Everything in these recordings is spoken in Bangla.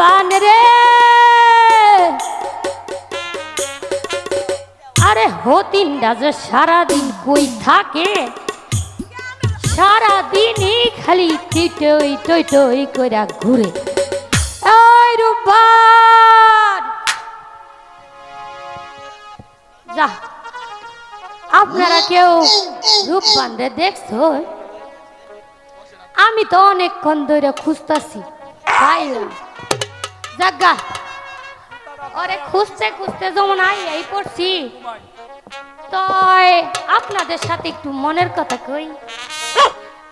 রে। আরে হতিনটা যে সারাদিন কই থাকে? সারাদিনই খালি টিটই টই টই কইরা ঘুরে। এই রূপবান! যা, আপনারা কেউ রূপবান রে দেখছ? আমি তো অনেকক্ষণ ধরে খুঁজতাছি। পাইলাম। জাগা। ওরে খুঁজতে খুঁজতে যেমন আই এই পড়ছি। তয়, আপনাদের সাথে একটু মনের কথা কই।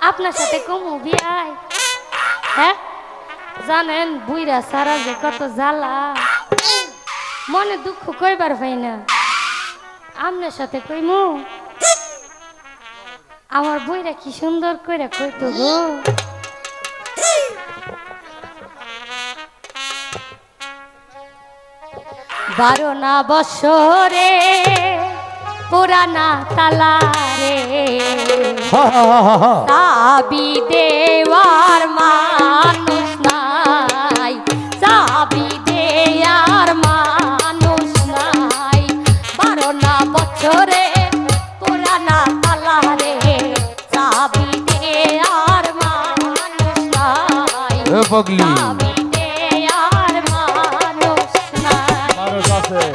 আপনার সাথে কমু বিয়াই হ্যাঁ? জানেন বুইরা সারা যে কত জ্বালা। মনে দুঃখ কইবার পাই না। আপনার সাথে কইমু। আমার বইরা কি সুন্দর কইরা কইতো গো। বারো না বছরে পুরানা তালারে। চাবি দেওয়ার মানুষ নাই। চাবি দেওয়ার মানুষ নাই। বারো না বছরে পুরানা তালারে। চাবি দেওয়ার মানুষ নাই। আছে।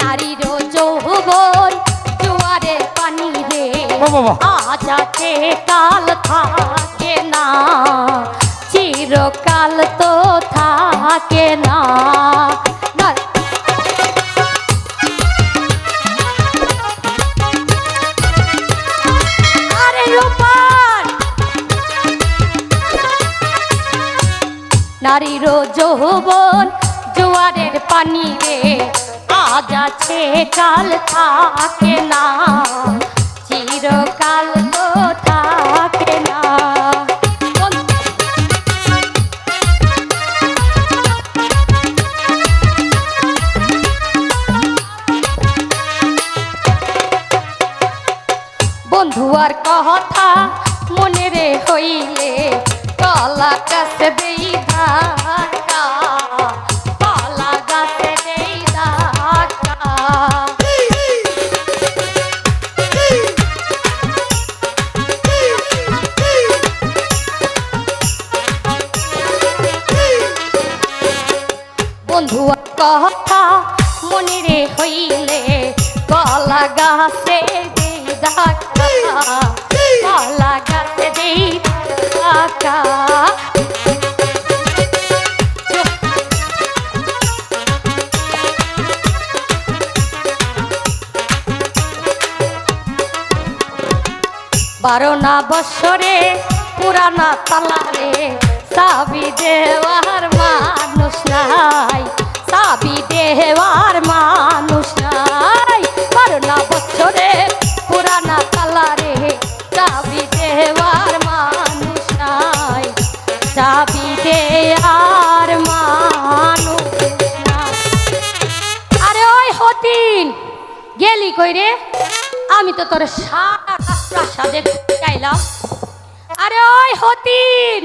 নারীর যৌবন জুয়ারে পানি রে বাবা বাহ আজ আছে কাল থাকে না। চিরকাল তো থাকে না। নারীর যৌবন জোয়ারের পানি রে আজ আছে, কাল থাকে না, চিরকাল তো থাকে না। বন্ধু, আর কথা মনে রে হইলে কলা কাছে দেই ধাক্কা কলা গাছে দেই ধাক্কা বন্ধু কথা গাছে দেই কলা গাছে বারো না বছরে পুরানা তালারে সাবি দেওয়ার মানুষ নাই সাবি দেওয়ার মানুষ নাই। বারো না বছরে পুরানা তালারে সাবি দেওয়ার মানুষ নাই সাবি দেওয়ার মানুষ আরে ওই হতিন, গেলি কই রে? আমি তো তোর সারা প্রাসাদে চাইলাম। আরে ওই হতিন!